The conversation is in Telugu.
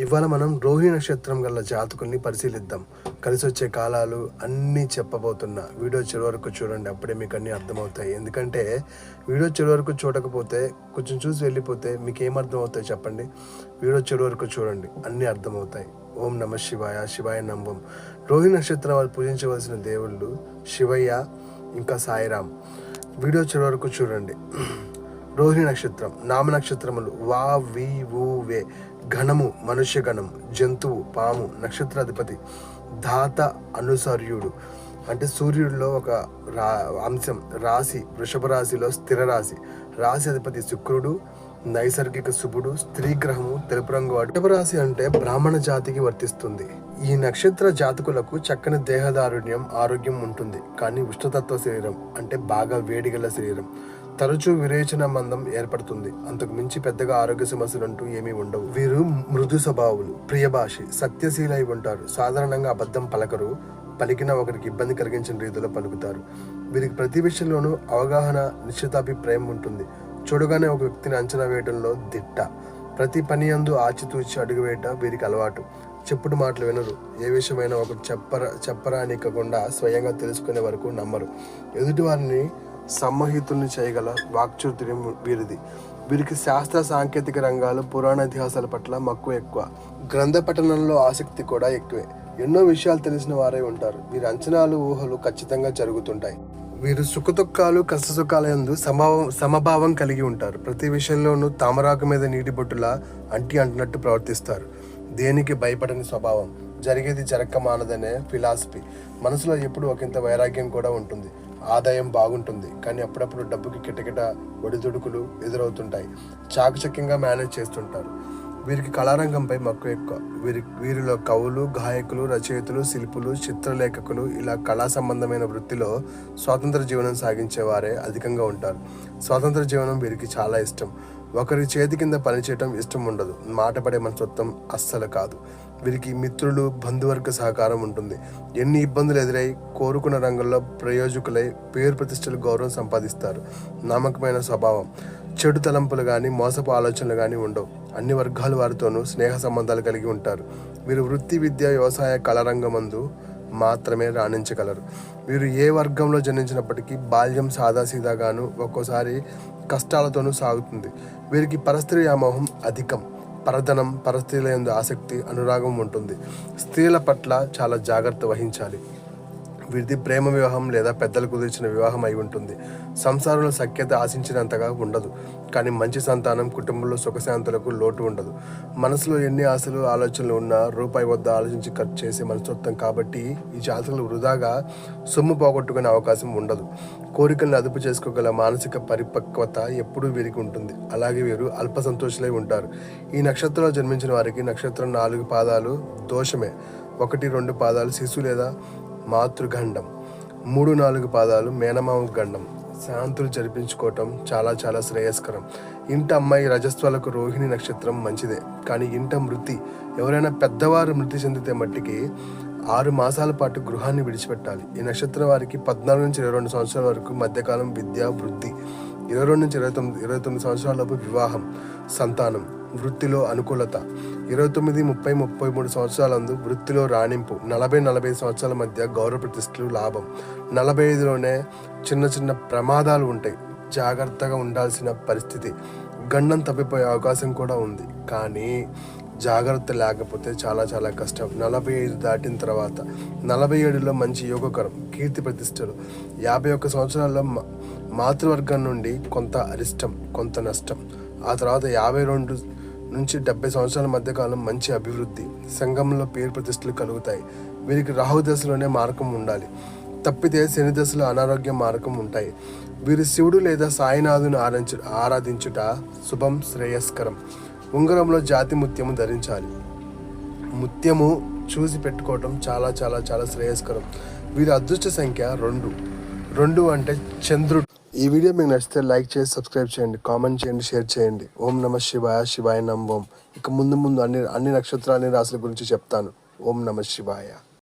ఇవాళ మనం రోహిణి నక్షత్రం గల జాతకుల్ని పరిశీలిద్దాం. కలిసి వచ్చే కాలాలు అన్నీ చెప్పబోతున్నా. వీడియో చివరి వరకు చూడండి అప్పుడే మీకు అన్నీ అర్థమవుతాయి. ఎందుకంటే వీడియో చివరి వరకు చూడకపోతే కొంచెం చూసి వెళ్ళిపోతే మీకు ఏం అవుతాయి చెప్పండి. వీడియో చివరి వరకు చూడండి అన్నీ అర్థమవుతాయి. ఓం నమ శివాయ శివాయ నంబం. రోహిణి నక్షత్రం వాళ్ళు పూజించవలసిన దేవుళ్ళు శివయ్య ఇంకా సాయిరామ్. వీడియో చివరి వరకు చూడండి. రోహిణి నక్షత్రం నామ నక్షత్రములు వా వి ఊ వే ఘనము మనుష్య గణం జంతువు పాము నక్షత్రాధిపతి ధాత అనుసర్యుడు. అంటే సూర్యుడిలో ఒక రా అంశం రాశి వృషభ రాశిలో స్థిర రాశి. రాశి అధిపతి శుక్రుడు నైసర్గిక శుభుడు స్త్రీ గ్రహము తెలుపు రంగు వృషభ రాశి అంటే బ్రాహ్మణ జాతికి వర్తిస్తుంది. ఈ నక్షత్ర జాతకులకు చక్కని దేహదారుణ్యం ఆరోగ్యం ఉంటుంది. కానీ ఉష్ణతత్వ శరీరం అంటే బాగా వేడిగల శరీరం తరచూ విరేచన మందం ఏర్పడుతుంది. అంతకు మించి పెద్దగా ఆరోగ్య సమస్యలు అంటూ ఏమీ ఉండవు. వీరు మృదు స్వభావులు ప్రియభాషి సత్యశీలై ఉంటారు. సాధారణంగా అబద్ధం పలకరు పలికిన ఒకరికి ఇబ్బంది కలిగించిన రీతిలో పలుకుతారు. వీరికి ప్రతి విషయంలోనూ అవగాహన నిశ్చితాభిప్రాయం ఉంటుంది. చూడగానే ఒక వ్యక్తిని అంచనా వేయడంలో దిట్ట. ప్రతి పని అందు ఆచితూచి అడుగువేయట వీరికి అలవాటు. చెప్పుడు మాటలు వినరు. ఏ విషయమైనా ఒక చెప్పర చెప్పరానికకుండా స్వయంగా తెలుసుకునే వరకు నమ్మరు. ఎదుటి వారిని సమ్మహితుల్ని చేయగల వాక్చుతుర్యం వీరిది. వీరికి శాస్త్ర సాంకేతిక రంగాలు పురాణ ఇతిహాసాల పట్ల మక్కువ ఎక్కువ. గ్రంథ పఠనంలో ఆసక్తి కూడా ఎక్కువే. ఎన్నో విషయాలు తెలిసిన వారే ఉంటారు. వీరి అంచనాలు ఊహలు ఖచ్చితంగా జరుగుతుంటాయి. వీరు సుఖదుఖాలు కష్టసుఖాల యందు సమభావం సమభావం కలిగి ఉంటారు. ప్రతి విషయంలోనూ తామరాకు మీద నీటి బొట్టులా అంటి అంటున్నట్టు ప్రవర్తిస్తారు. దేనికి భయపడని స్వభావం? జరిగేది జరక్క మానదనే ఫిలాసఫీ. మనసులో ఎప్పుడు ఒకంత వైరాగ్యం కూడా ఉంటుంది. ఆదాయం బాగుంటుంది. కానీ అప్పుడప్పుడు డబ్బుకి కిటకిట ఒడిదుడుకులు ఎదురవుతుంటాయి. చాకచక్యంగా మేనేజ్ చేస్తుంటారు. వీరికి కళారంగంపై మక్కువ ఎక్కువ. వీరి వీరిలో కవులు గాయకులు రచయితలు శిల్పులు చిత్రలేఖకులు ఇలా కళా సంబంధమైన వృత్తిలో స్వాతంత్ర జీవనం సాగించే వారే అధికంగా ఉంటారు. స్వాతంత్ర జీవనం వీరికి చాలా ఇష్టం. ఒకరి చేతి కింద పనిచేయటం ఇష్టం ఉండదు. మాట పడే మనస్తత్వం అస్సలు కాదు. వీరికి మిత్రులు బంధువర్గ సహకారం ఉంటుంది. ఎన్ని ఇబ్బందులు ఎదురై కోరుకున్న రంగంలో ప్రయోజకులై పేరు ప్రతిష్టలు గౌరవం సంపాదిస్తారు. నమ్మకమైన స్వభావం చెడు తలంపులు కానీ మోసపు ఆలోచనలు కానీ ఉండవు. అన్ని వర్గాల వారితోనూ స్నేహ సంబంధాలు కలిగి ఉంటారు. వీరు వృత్తి విద్య వ్యవసాయ కళారంగమందు మాత్రమే రాణించగలరు. వీరు ఏ వర్గంలో జన్మించినప్పటికీ బాల్యం సాదాసీదాగాను ఒక్కోసారి కష్టాలతోనూ సాగుతుంది. వీరికి పరస్త్రీ వ్యామోహం అధికం. పరధనం పరస్త్రీల యందు ఆసక్తి అనురాగం ఉంటుంది. స్త్రీల పట్ల చాలా జాగ్రత్త వహించాలి. వీరిది ప్రేమ వివాహం లేదా పెద్దలు కుదిర్చిన వివాహం అయి ఉంటుంది. సంసారంలో సఖ్యత ఆశించినంతగా ఉండదు. కానీ మంచి సంతానం కుటుంబంలో సుఖశాంతులకు లోటు ఉండదు. మనసులో ఎన్ని ఆశలు ఆలోచనలు ఉన్నా రూపాయి వద్ద ఆలోచించి ఖర్చు చేసే మనస్తత్వం కాబట్టి ఈ జాతకులు వృధాగా సొమ్ము పోగొట్టుకునే అవకాశం ఉండదు. కోరికలను అదుపు చేసుకోగల మానసిక పరిపక్వత ఎప్పుడూ వీరికి ఉంటుంది. అలాగే వీరు అల్ప సంతోషులై ఉంటారు. ఈ నక్షత్రంలో జన్మించిన వారికి నక్షత్రం నాలుగు పాదాలు దోషమే. ఒకటి రెండు పాదాలు శిశు లేదా మాతృగండం. మూడు నాలుగు పాదాలు మేనమామ గండం. శాంతులు జరిపించుకోవటం చాలా చాలా శ్రేయస్కరం. ఇంట అమ్మాయి రజస్వాలకు రోహిణి నక్షత్రం మంచిదే. కానీ ఇంట మృతి ఎవరైనా పెద్దవారు మృతి చెందితే మట్టికి ఆరు మాసాల పాటు గృహాన్ని విడిచిపెట్టాలి. ఈ నక్షత్రం వారికి పద్నాలుగు నుంచి ఇరవై రెండు సంవత్సరాల వరకు మధ్యకాలం విద్య వృద్ధి ఇరవై రెండు నుంచి ఇరవై తొమ్మిది ఇరవై తొమ్మిది సంవత్సరాలలోపు వివాహం సంతానం వృత్తిలో అనుకూలత. ఇరవై తొమ్మిది ముప్పై ముప్పై మూడు సంవత్సరాలందు వృత్తిలో రాణింపు. నలభై నలభై సంవత్సరాల మధ్య గౌరవ ప్రతిష్టలు లాభం. నలభై ఐదులోనే చిన్న చిన్న ప్రమాదాలు ఉంటాయి. జాగ్రత్తగా ఉండాల్సిన పరిస్థితి. గండం తప్పిపోయే అవకాశం కూడా ఉంది. కానీ జాగ్రత్త లేకపోతే చాలా చాలా కష్టం. నలభై ఐదు దాటిన తర్వాత నలభై ఏడులో మంచి యోగకరం కీర్తి ప్రతిష్టలు. యాభై ఒక్క సంవత్సరాల్లో మాతృవర్గం నుండి కొంత అరిష్టం కొంత నష్టం. ఆ తర్వాత యాభై రెండు నుంచి డెబ్బై సంవత్సరాల మధ్య కాలం మంచి అభివృద్ధి సంఘంలో పేరు ప్రతిష్టలు కలుగుతాయి. వీరికి రాహు దశలోనే మార్గం ఉండాలి. తప్పితే శని దశలో అనారోగ్యం మార్గం ఉంటాయి. వీరు శివుడు లేదా సాయినాథుని ఆరాధించు ఆరాధించుట శుభం శ్రేయస్కరం. ఉంగరంలో జాతి ముత్యము ధరించాలి. ముత్యము చూసి పెట్టుకోవటం చాలా చాలా చాలా శ్రేయస్కరం. వీరి అదృష్ట సంఖ్య రెండు. రెండు అంటే చంద్రుడు. ఈ వీడియో మీకు నచ్చితే లైక్ చేసి సబ్స్క్రైబ్ చేయండి కామెంట్ చేయండి షేర్ చేయండి. ఓం నమ శివాయ శివాయ నమ ఓం ఇక ముందు ముందు అన్ని అన్ని నక్షత్రాలని రాసుల గురించి చెప్తాను. ఓం నమ శివాయ.